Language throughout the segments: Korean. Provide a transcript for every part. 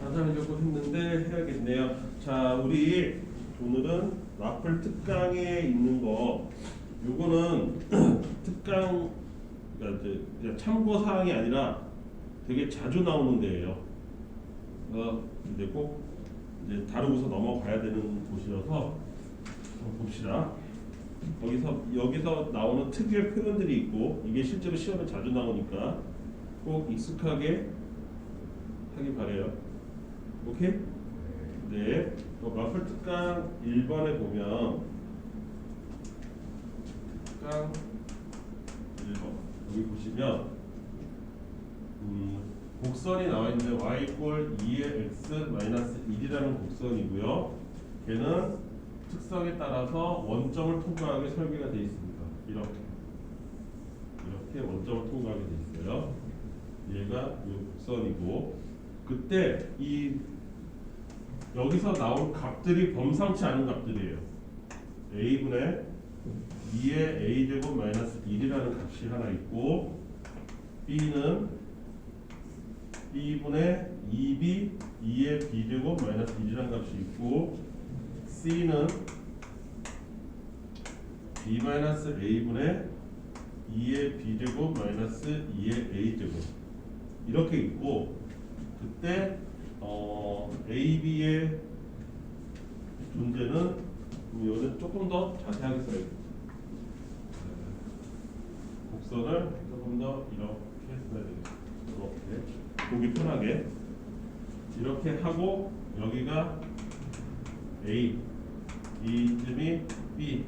나타내려고 했는데 해야겠네요. 자, 우리 오늘은 와플 특강에 있는 거 요거는 특강 그러니까 이제 참고 사항이 아니라 되게 자주 나오는 데예요. 어, 이제 꼭 이제 다루고서 넘어가야 되는 곳이어서 봅시다. 거기서 여기서 나오는 특유의 표현들이 있고 이게 실제로 시험에 자주 나오니까 꼭 익숙하게 하기 바래요. 오케이? 네. 어, 마플 특강 1번에 보면 특강 1번 여기 보시면 음, 곡선이 나와 있는데 y 꼴 2의 x 마이너스 1이라는 곡선이고요. 걔는 특성에 따라서 원점을 통과하게 설계가 되어 있습니다. 이렇게 이렇게 원점을 통과하게 되어 있어요. 얘가 이 곡선이고 그때 이 여기서 나온 값들이 범상치 않은 값들이에요. a분의 2의 a 제곱 마이너스 1이라는 값이 하나 있고 b는 b분의 2b 2의 b 제곱 마이너스 1이라는 값이 있고 c는 b 마이너스 a분의 2의 b 제곱 마이너스 2의 a 제곱 이렇게 있고 그때 어, A, B의 존재는 이거는 조금 더 자세하게 써야겠죠. 곡선을 조금 더 이렇게 써야 되겠죠. 이렇게. 보기 편하게. 이렇게 하고 여기가 A, 이쯤이 B,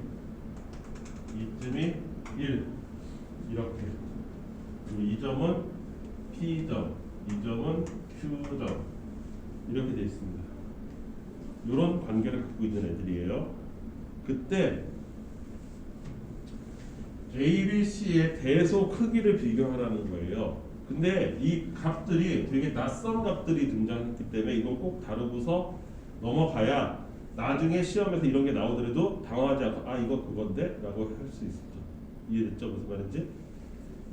이쯤이 1 이렇게. 그리고 이 점은 P점, 이 점은 Q점 이렇게 되어 있습니다. 이런 관계를 갖고 있는 애들이에요. 그때 A, B, C의 대소 크기를 비교하라는 거예요. 근데 이 값들이 되게 낯선 값들이 등장했기 때문에 이건 꼭 다루고서 넘어가야 나중에 시험에서 이런 게 나오더라도 당황하지 않고 아 이거 그건데? 라고 할 수 있죠. 이해됐죠? 무슨 말인지?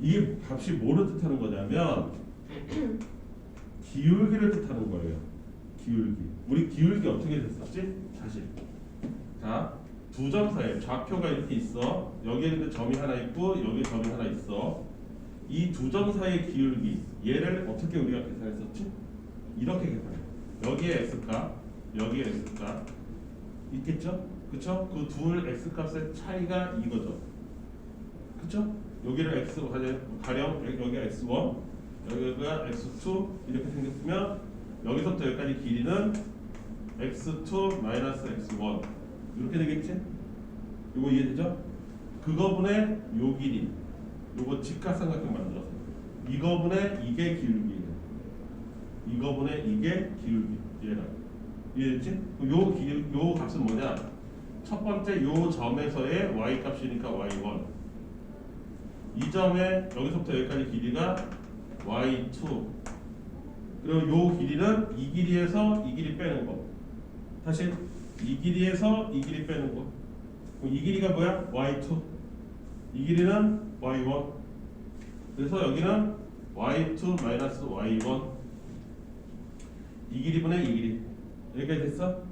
이 값이 뭐를 뜻하는 거냐면 기울기를 뜻하는 거예요. 기울기. 우리 기울기 어떻게 됐었지? 사실. 자, 두 점 사이에 좌표가 이렇게 있어. 여기에 점이 하나 있고 여기에 점이 하나 있어. 이 두 점 사이의 기울기. 얘를 어떻게 우리가 계산했었지? 이렇게 계산해. 여기에 x값, 여기에 x값 있겠죠? 그쵸? 그 둘 x값의 차이가 이거죠. 그쵸? 여기를 x 가령 여기가 x1, 여기가 x2 이렇게 생겼으면 여기서부터 여기까지 길이는 x2 마이너스 x1 이렇게 되겠지? 이거 이해되죠? 그거분의 요 길이 요거 직각삼각형 만들어서 이거분의 이게 기울기예요 이거분의 이게 기울기 얘가 이해됐지? 요, 기, 요 값은 뭐냐? 첫 번째 요 점에서의 y 값이니까 y1 이 점에 여기서부터 여기까지 길이가 y2 그리고 요 길이는 이 길이에서 이 길이 빼는 거. 다시 이 길이에서 이 길이 빼는 거. 그럼 이 길이가 뭐야? y2. 이 길이는 y1. 그래서 여기는 y2 마이너스 y1. 이 길이분의 이 길이. 여기까지 됐어?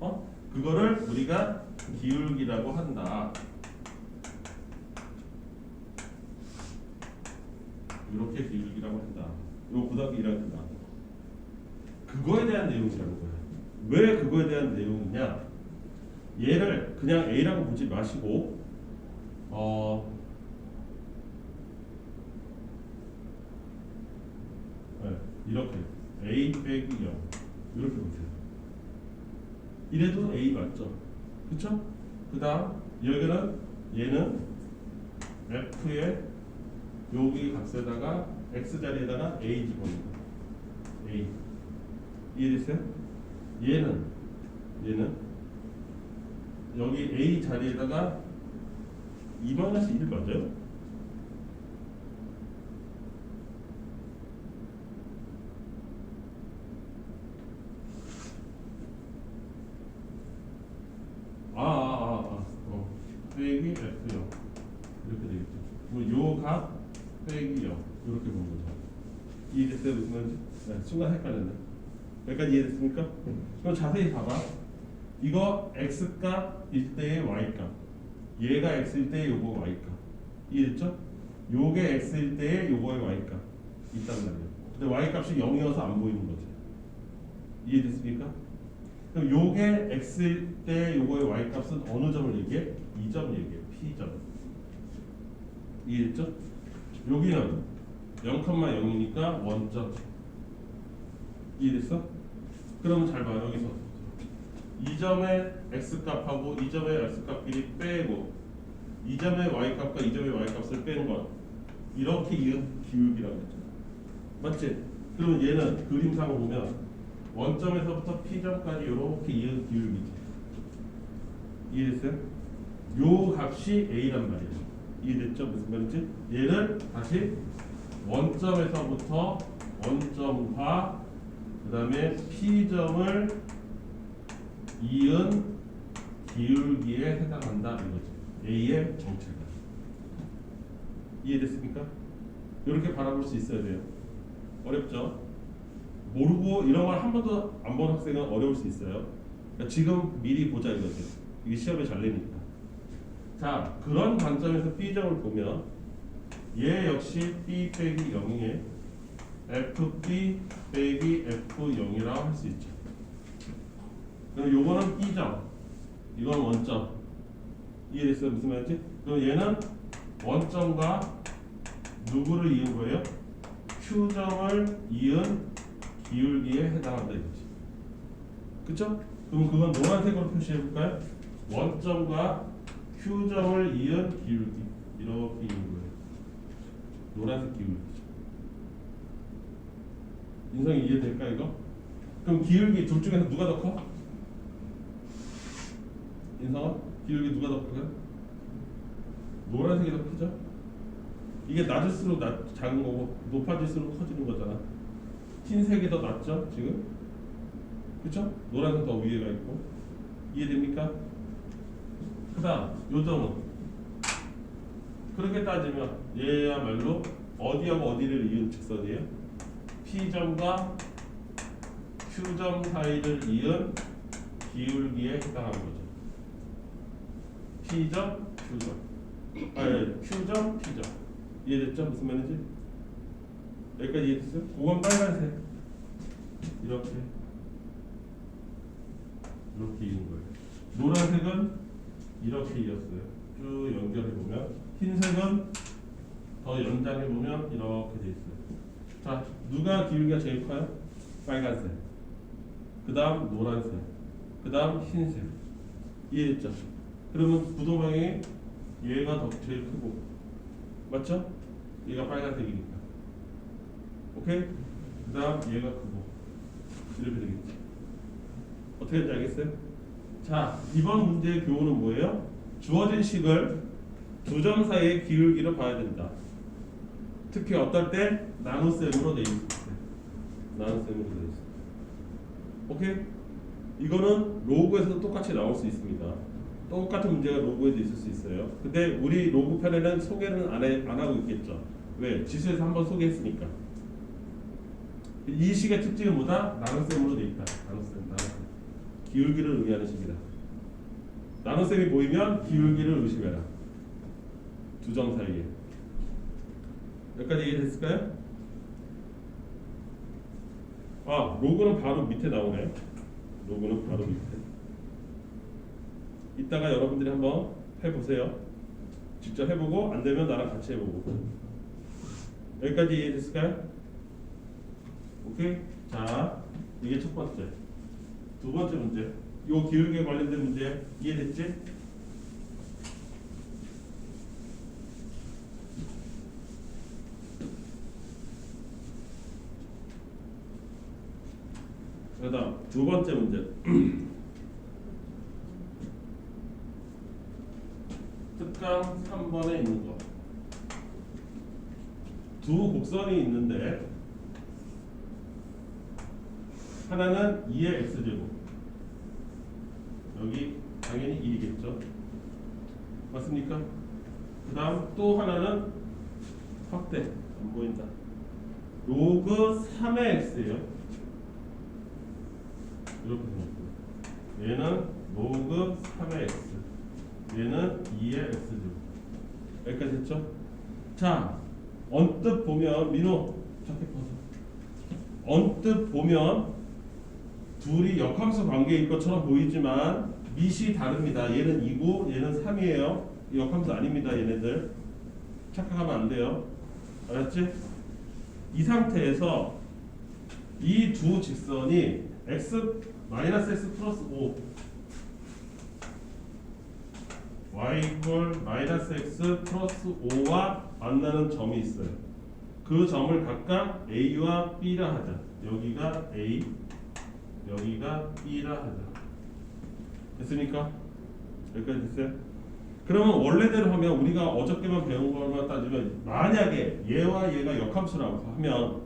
어? 그거를 우리가 기울기라고 한다. 이렇게 기울기라고 한다. 요 고등학교 1학년 때 나왔던 거. 그거에 대한 내용이라는 거예요. 왜 그거에 대한 내용이냐? 얘를 그냥 A라고 보지 마시고 어 네, 이렇게 A 빼기 0 이렇게 보세요. 이래도 A 맞죠? 그쵸? 그 다음 여기는 얘는 F의 여기 값에다가 X 자리에다가 A 집어넣는 A 이해됐어요? 얘는 얘는 여기 A 자리에다가 2 마이너스 1 맞아요? 아, 아, 아, 아, 어. 빼기 F0 이렇게 되겠죠. 뭐요값 빼기 0 이렇게 보는 거죠. 이해됐어요? 무슨 말인지? 네, 순간 헷갈렸네. 여기까지 이해됐습니까? 그럼 자세히 봐봐. 이거 x 값일 때의 y 값. 얘가 x일 때의 요거 y 값. 이해됐죠? 요게 x일 때의 요거의 y 값 있단 말이에요. 근데 y 값이 0이어서 안 보이는 거지. 이해됐습니까? 그럼 요게 x일 때 요거의 y 값은 어느 점을 얘기해? 2점 얘기해. p점. 이해됐죠? 여기는 0,0이니까 원점. 이해됐어? 그러면 잘 봐. 여기서 이 점의 x 값하고 이 점의 x 값끼리 빼고 이 점의 y 값과 이 점의 y 값을 뺀건 이렇게 이은 기울기라고 했잖아. 맞지? 그러면 얘는 그림상으로 보면 원점에서부터 P점까지 이렇게 이은 기울기지. 이해됐어요? 요 값이 A란 말이에요. 이해됐죠? 무슨 말인지? 얘를 다시 원점에서부터 원점과 그 다음에 P점을 이은 기울기에 해당한다 이거죠. A의 정체가. 이해됐습니까? 이렇게 바라볼 수 있어야 돼요. 어렵죠? 모르고 이런 걸 한 번도 안 본 학생은 어려울 수 있어요. 그러니까 지금 미리 보자 이거죠. 이게 시험에 잘 내니까. 자, 그런 관점에서 B점을 보면 얘 역시 B 빼기 0에 FB 빼기 F0이라고 할 수 있죠. 그럼 요거는 B점, 이건 원점. 이해됐어요? 무슨 말인지? 그럼 얘는 원점과 누구를 이은 거예요? Q점을 이은 기울기에 해당한다 이거지. 그쵸? 그럼 그건 노란색으로 표시해 볼까요? 원점과 Q점을 이은 기울기 이렇게 이은 거예요. 노란색 기울기죠. 인성이 이해될까 이거? 그럼 기울기 둘 중에서 누가 더 커? 인성아? 기울기 누가 더 커요? 노란색이 더 크죠? 이게 낮을수록 낮, 작은 거고 높아질수록 커지는 거잖아. 흰색이 더 낫죠 지금? 그쵸? 노란색 더 위에가 있고 이해됩니까? 그 다음 요점은 그렇게 따지면 얘야말로 어디하고 어디를 이은 직선이에요? P점과 Q점 사이를 이은 기울기에 해당하는 거죠. P점, Q점. 아니, Q점, P점. 이해됐죠? 무슨 말인지? 여기까지 이해됐어요? 그건 빨간색. 이렇게. 이렇게 이은 거예요. 노란색은 이렇게 이었어요. 쭉 연결해 보면 흰색은 더 연장해 보면 이렇게 돼 있어요. 자, 누가 기울기가 제일 커요? 빨간색. 그다음 노란색. 그다음 흰색. 이해됐죠? 그러면 부도명이 얘가 더 제일 크고 맞죠? 얘가 빨간색이니까. 오케이? 그다음 얘가 크고 이렇게 되겠지. 어떻게 될지 알겠어요? 자, 이번 문제의 교훈은 뭐예요? 주어진 식을 두 점 사이의 기울기로 봐야 된다. 특히 어떨 때 나눗셈으로 돼 있을 때. 나눗셈으로 돼 있을 때. 오케이? 이거는 로그에서도 똑같이 나올 수 있습니다. 똑같은 문제가 로그에도 있을 수 있어요. 근데 우리 로그 편에는 소개는 안, 해, 안 하고 있겠죠. 왜? 지수에서 한번 소개했으니까. 이 식의 특징은 뭐다? 나눗셈으로 돼 있다. 나눗셈, 나눗셈. 기울기를 의미하는 식이다. 나눗셈이 보이면 기울기를 의심해라. 두점 사이에. 여기까지 이해됐을까요? 아, 로그는 바로 밑에 나오네. 로그는 바로 밑에. 이따가 여러분들이 한번 해보세요. 직접 해보고 안 되면 나랑 같이 해보고. 여기까지 이해됐을까요? 오케이. 자, 이게 첫 번째. 두 번째 문제. 요 기울기에 관련된 문제 이해됐지? 그다음 두 번째 문제. 특강 3번에 있는 거. 두 곡선이 있는데 하나는 2의 x제곱 여기 당연히 1이겠죠 맞습니까? 그 다음 또 하나는 확대 안 보인다 로그 3의 x예요. 이렇게 생겼고 얘는 로그 3의 x 얘는 2의 x죠. 여기까지 됐죠? 자 언뜻 보면 민호 자켓 벗어 언뜻 보면 둘이 역함수 관계일 것처럼 보이지만 밑이 다릅니다. 얘는 2고 얘는 3이에요. 역함수 아닙니다. 얘네들 착각하면 안 돼요. 알았지? 이 상태에서 이 두 직선이 x 마이너스 x 플러스 5 y 이퀄 마이너스 x 플러스 5와 만나는 점이 있어요. 그 점을 각각 a와 b라 하자. 여기가 a, 여기가 b라 하자. 됐습니까? 여기까지 됐어요? 그러면 원래대로 하면 우리가 어저께만 배운 것만 따지면 만약에 얘와 얘가 역함수라고 하면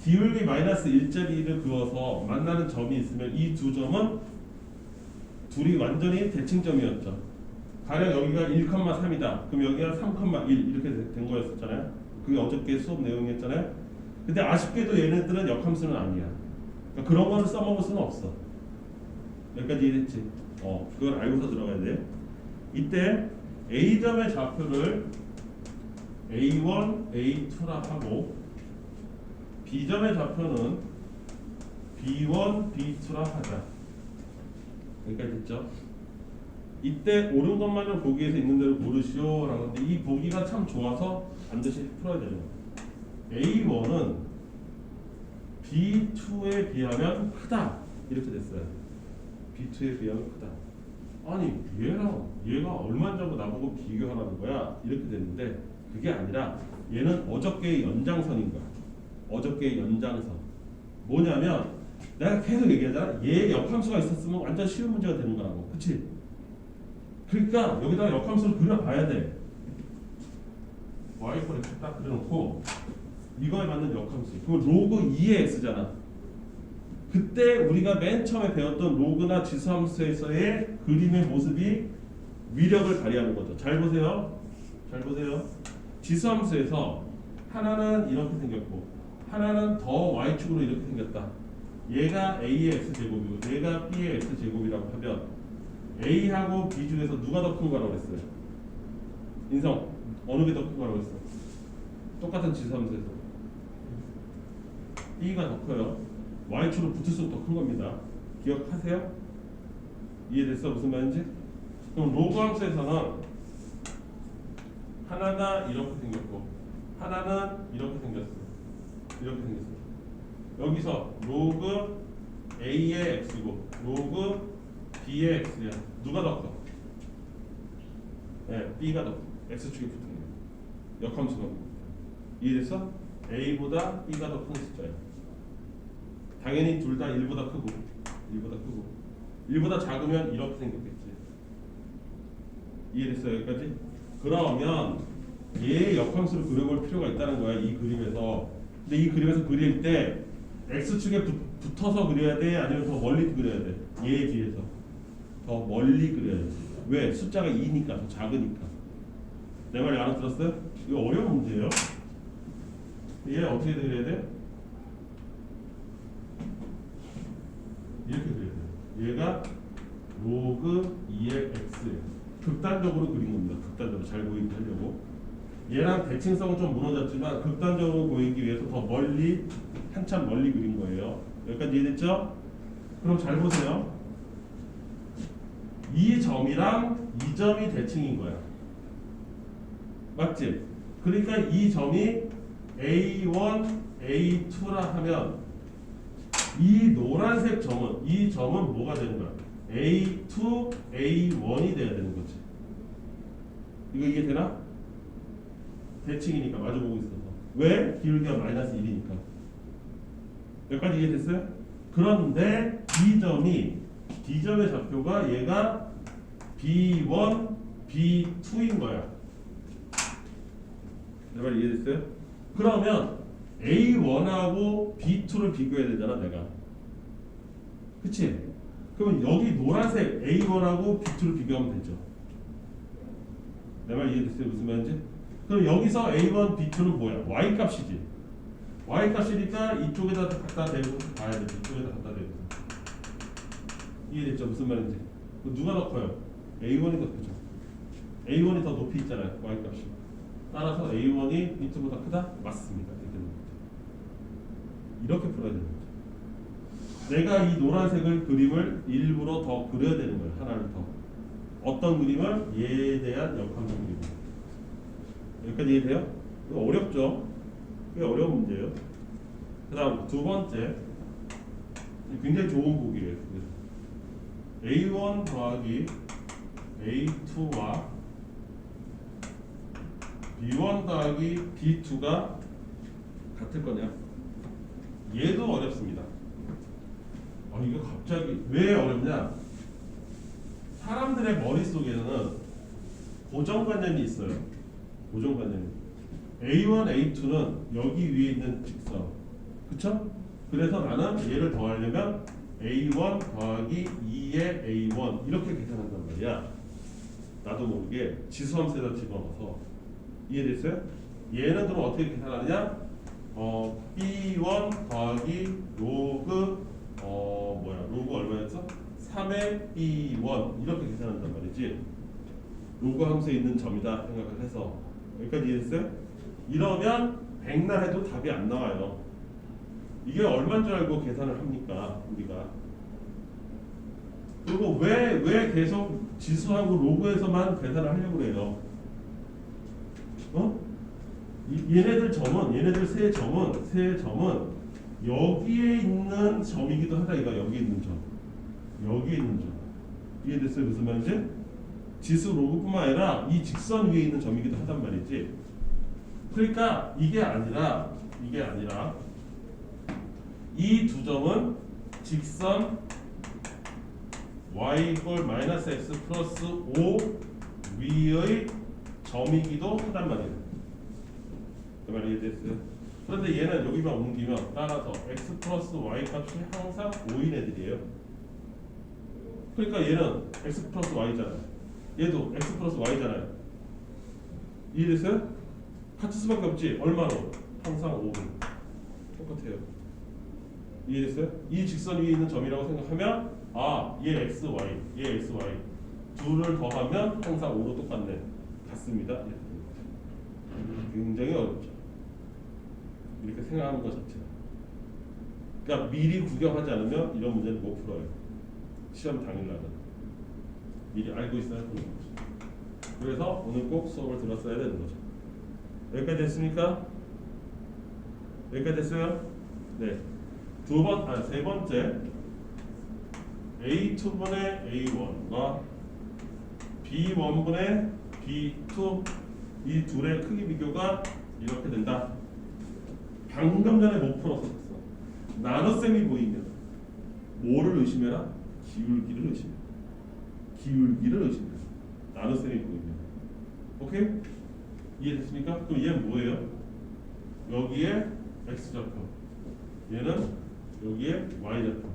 기울기 마이너스 1짜리를 그어서 만나는 점이 있으면 이 두 점은 둘이 완전히 대칭점이었죠. 가령 여기가 1,3이다. 그럼 여기가 3,1 이렇게 된 거였었잖아요. 그게 어저께 수업 내용이었잖아요. 근데 아쉽게도 얘네들은 역함수는 아니야. 그러니까 그런 거를 써먹을 수는 없어. 여기까지 이해됐지? 어, 그걸 알고서 들어가야 돼. 이때 A점의 좌표를 A1, A2라 하고 B점의 좌표는 B1, B2라 하자. 여기까지 됐죠? 이때 옳은 것만을 보기에서 있는 대로 고르시오 라는 건데 이 보기가 참 좋아서 반드시 풀어야 되는 거예요. A1은 B2에 비하면 크다 이렇게 됐어요. B2에 비하면 크다. 아니 얘랑 얘가 얼마 전고 나보고 비교하라는 거야 이렇게 됐는데 그게 아니라 얘는 어저께의 연장선인 거야. 어저께의 연장선. 뭐냐면 내가 계속 얘기하잖아. 얘 역함수가 있었으면 완전 쉬운 문제가 되는 거라고. 그치? 그러니까 여기다가 역함수를 그려봐야 돼. x 딱 그려놓고 이거에 맞는 역함수. 그럼 로그 2의 x잖아. 그때 우리가 맨 처음에 배웠던 로그나 지수함수에서의 그림의 모습이 위력을 발휘하는 거죠. 잘 보세요. 잘 보세요. 지수함수에서 하나는 이렇게 생겼고 하나는 더 y축으로 이렇게 생겼다. 얘가 a의 x 제곱이고 얘가 b의 x 제곱이라고 하면 a하고 b 중에서 누가 더 큰 거라고 했어요? 인성 어느 게 더 큰 거라고 했어? 똑같은 지수함수에서 b가 더 커요. y축으로 붙을수록 더 큰 겁니다. 기억하세요? 이해됐어? 무슨 말인지? 그럼 로그 함수에서는 하나가 이렇게 생겼고 하나는 이렇게 생겼어. 이렇게 생겼어. 여기서 로그 a의 x고 로그 b의 x야. 누가 더 커? 네, b가 더 커. x축에 붙은 거. 역함수가. 이해됐어? a보다 b가 더 큰 숫자야. 당연히 둘 다 1보다 크고 1보다 크고 1보다 작으면 이렇게 생겼겠지. 이해됐어요 여기까지? 그러면 얘의 역함수를 그려볼 필요가 있다는 거야 이 그림에서. 근데 이 그림에서 그릴 때 x축에 붙, 붙어서 그려야 돼 아니면 더 멀리 그려야 돼? 얘에 비해서 더 멀리 그려야 돼. 왜? 숫자가 2니까 더 작으니까. 내 말이 알아들었어요? 이거 어려운 문제예요. 얘 어떻게 그려야 돼? 이렇게 그려야 돼. 얘가 로그 2의 x예요. 극단적으로 그린 겁니다. 극단적으로 잘 보이게 하려고. 얘랑 대칭성은 좀 무너졌지만 극단적으로 보이기 위해서 더 멀리 한참 멀리 그린 거예요. 여기까지 이해됐죠? 그럼 잘 보세요. 이 점이랑 이 점이 대칭인 거야. 맞지? 그러니까 이 점이 A1, A2라 하면 이 노란색 점은 이 점은 뭐가 되는 거야? A2, A1이 돼야 되는 거지. 이거 이해 되나? 대칭이니까 마주 보고 있어서. 왜? 기울기가 마이너스 1이니까. 여기까지 이해됐어요? 그런데 이 점이 D점의 좌표가 얘가 B1, B2인 거야. 내말 이해됐어요? 그러면 A1하고 B2를 비교해야 되잖아, 내가. 그치? 그러면 여기 노란색 A1하고 B2를 비교하면 되죠. 내 말 이해됐어요? 무슨 말인지? 그럼 여기서 A1, B2는 뭐야? Y 값이지. y 값이니까 이쪽에다 갖다 대고 봐야 돼. 이쪽에다 갖다 대고. 이해됐죠? 무슨 말인지. 그 누가 더 커요? A1이 더 크죠. A1이 더 높이 있잖아요. y 값이. 따라서 A1이 B2보다 크다? 맞습니다. 이렇게. 이렇게 풀어야 거죠. 내가 이 노란색을 그림을 일부러 더 그려야 되는 거예요. 하나를 더. 어떤 그림을? 얘에 대한 역학적 그림. 여기까지 이해돼요? 이거 어렵죠? 꽤 어려운 문제예요. 그 다음 두 번째 굉장히 좋은 보기예요. A1 더하기 A2와 B1 더하기 B2가 같을 거냐? 얘도 어렵습니다. 아 이거 갑자기 왜 어렵냐? 사람들의 머릿속에는 고정관념이 있어요. 고정관념이. A1, A2는 여기 위에 있는 직선. 그쵸? 그래서 나는 얘를 더하려면 A1 더하기 2의 A1 이렇게 계산한단 말이야. 나도 모르게 지수함수에다 집어넣어서 이해됐어요? 얘는 그럼 어떻게 계산하느냐? 어, B1 더하기 로그 어 뭐야 로그 얼마였어? 3의 B1 이렇게 계산한단 말이지. 로그 함수에 있는 점이다 생각을 해서 여기까지 이해했어요? 이러면 백날 해도 답이 안 나와요. 이게 얼마인 줄 알고 계산을 합니까 우리가? 그리고 왜 왜 계속 지수하고 로그에서만 계산을 하려고 그래요? 얘네들 점은 얘네들 세 점은 세 점은 여기에 있는 점이기도 하다 이거 여기 있는 점 여기에 있는 점 이해됐어요 무슨 말인지? 지수 로그뿐만 아니라 이 직선 위에 있는 점이기도 하단 말이지. 그러니까 이게 아니라 이게 아니라 이 두 점은 직선 y 이퀄 마이너스 x 플러스 5 위의 점이기도 하단 말이에요. 그 말이 이해됐어요? 그런데 얘는 여기만 옮기면 따라서 x 플러스 y 값이 항상 5인 애들이에요. 그러니까 얘는 x 플러스 y잖아요. 얘도 x 플러스 y잖아요. 이해됐어요? 같을 수밖에 없지. 얼마로? 항상 5분. 똑같아요. 이해됐어요? 이 직선 위에 있는 점이라고 생각하면 아, 얘 x, y, 얘 x, y 둘을 더하면 항상 5로 똑같네. 같습니다. 굉장히 어렵죠. 이렇게 생각하는 것 자체가. 그러니까 미리 구경하지 않으면 이런 문제는 못 풀어요. 시험 당일날은. 미리 알고 있어야 하는 거죠. 그래서 오늘 꼭 수업을 들었어야 되는 거죠. 여기까지 됐습니까? 여기까지 됐어요? 네. 두 번, 아, 세 번째. A2분의 A1과 B1분의 B2 이 둘의 크기 비교가 이렇게 된다. 방금 전에 못 풀었었어. 나눗셈이 보이면 뭐를 의심해라? 기울기를 의심해. 기울기를 의심해. 나눗셈이 보이면. 오케이? 이해됐습니까? 그럼 얘는 뭐예요? 여기에 x 좌표. 얘는 여기에 y 좌표.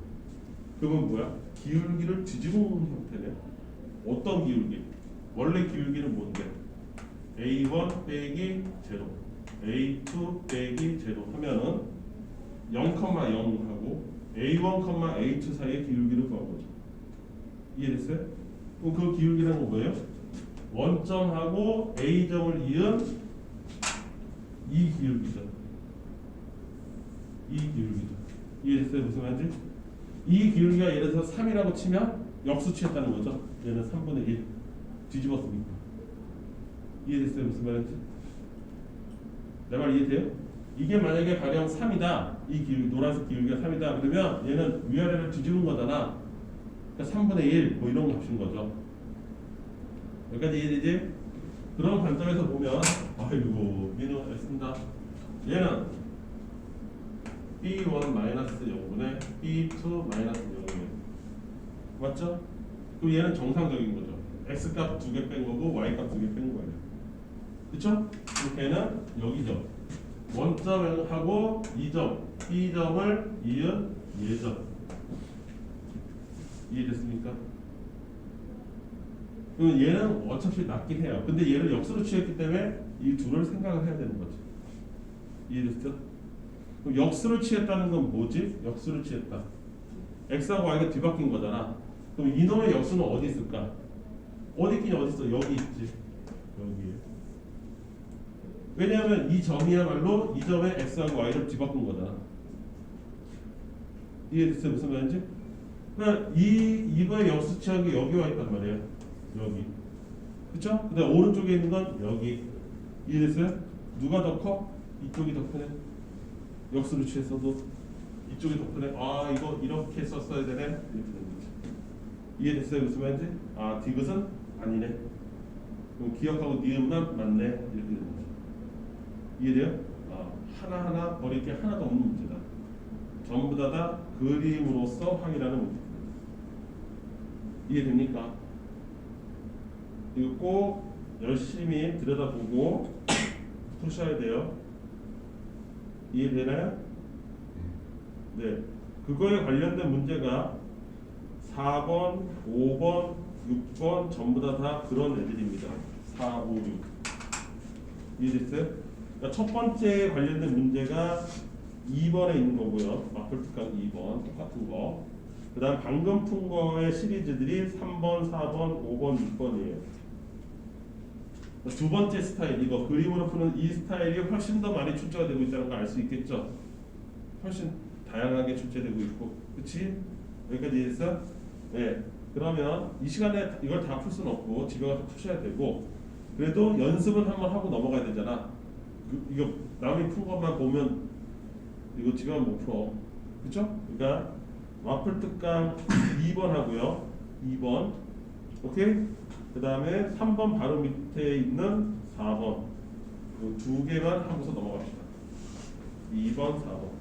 그러면 뭐야? 기울기를 뒤집어 놓은 형태네. 어떤 기울기? 원래 기울기는 뭔데? a1 빼기 제로, a2 빼기 제로 하면은 0,0하고 a1, a2 사이의 기울기를 구한 거죠. 이해됐어요? 그럼 그 기울기라는 건 뭐예요? 원점하고 a점을 이은 이 기울기죠. 이 기울기죠. 이해됐어요? 무슨 말인지? 이 기울기가 예를 들어서 3이라고 치면 역수 취했다는 거죠. 얘는 3분의 1 뒤집었으니까. 이해됐어요? 무슨 말인지? 내 말 이해돼요? 이게 만약에 가령 3이다. 이 기울기, 노란색 기울기가 3이다. 그러면 얘는 위아래를 뒤집은 거잖아. 그러니까 3분의 1 뭐 이런 값인 거죠. 여기까지 이해되지? 그런 관점에서 보면 아이고 민호 했습니다. 얘는 B1 마이너스 0분의 B2 마이너스 0이에요. 맞죠? 그럼 얘는 정상적인 거죠. X 값 두 개 뺀 거고 Y 값 두 개 뺀 거예요. 그쵸? 걔는 여기죠. 원점하고 2점, B점을 이은 예점. 이해됐습니까? 그럼 얘는 어차피 낮긴 해요. 근데 얘를 역수로 취했기 때문에 이 둘을 생각을 해야 되는 거죠. 이해됐죠? 그럼 역수를 취했다는 건 뭐지? 역수를 취했다. x하고 y가 뒤바뀐 거잖아. 그럼 이놈의 역수는 어디 있을까? 어디 있긴 어디 있어? 여기 있지. 여기. 왜냐하면 이 점이야말로 이 점의 x하고 y를 뒤바꾼 거잖아. 이해됐어요? 무슨 말인지? 그러니까 이 이거의 역수 취한 게 여기 와 있단 말이에요. 여기. 그쵸? 그다음 오른쪽에 있는 건 여기. 이해됐어요? 누가 더 커? 이쪽이 더 크네. 역수를 취했어도 이쪽이 더 크네. 아 이거 이렇게 썼어야 되네. 이렇게 거지. 이해됐어요? 무슨 말인지? 아 디귿은 아니네. 그럼 기억하고 니은만 맞네. 이렇게 거지. 이해돼요? 아, 하나하나 버릴 게 하나도 없는 문제다. 전부 다 다 그림으로서 확인하는 문제입니다. 이해됩니까? 이거 꼭 열심히 들여다보고 푸셔야 돼요. 이해되나요? 네. 그거에 관련된 문제가 4번, 5번, 6번 전부 다, 다 그런 애들입니다. 4, 5, 6. 이해됐어요? 그러니까 첫 번째 관련된 문제가 2번에 있는 거고요. 마플 특강 2번 똑같은 거. 그 다음 방금 푼 거의 시리즈들이 3번, 4번, 5번, 6번이에요. 두 번째 스타일 이거 그림으로 푸는 이 스타일이 훨씬 더 많이 출제가 되고 있다는 걸 알 수 있겠죠. 훨씬 다양하게 출제되고 있고, 그렇지? 여기까지 이해했어? 네. 그러면 이 시간에 이걸 다 풀 수는 없고 집에 가서 푸셔야 되고 그래도 연습은 한번 하고 넘어가야 되잖아. 그, 이거 남이 푼 것만 보면 이거 가면 못 풀어. 그쵸? 그러니까 와플 특강 2번 하고요. 2번. 오케이? 그 다음에 3번 바로 밑에 있는 4번. 그두 개만 하고서 넘어갑시다. 2번, 4번.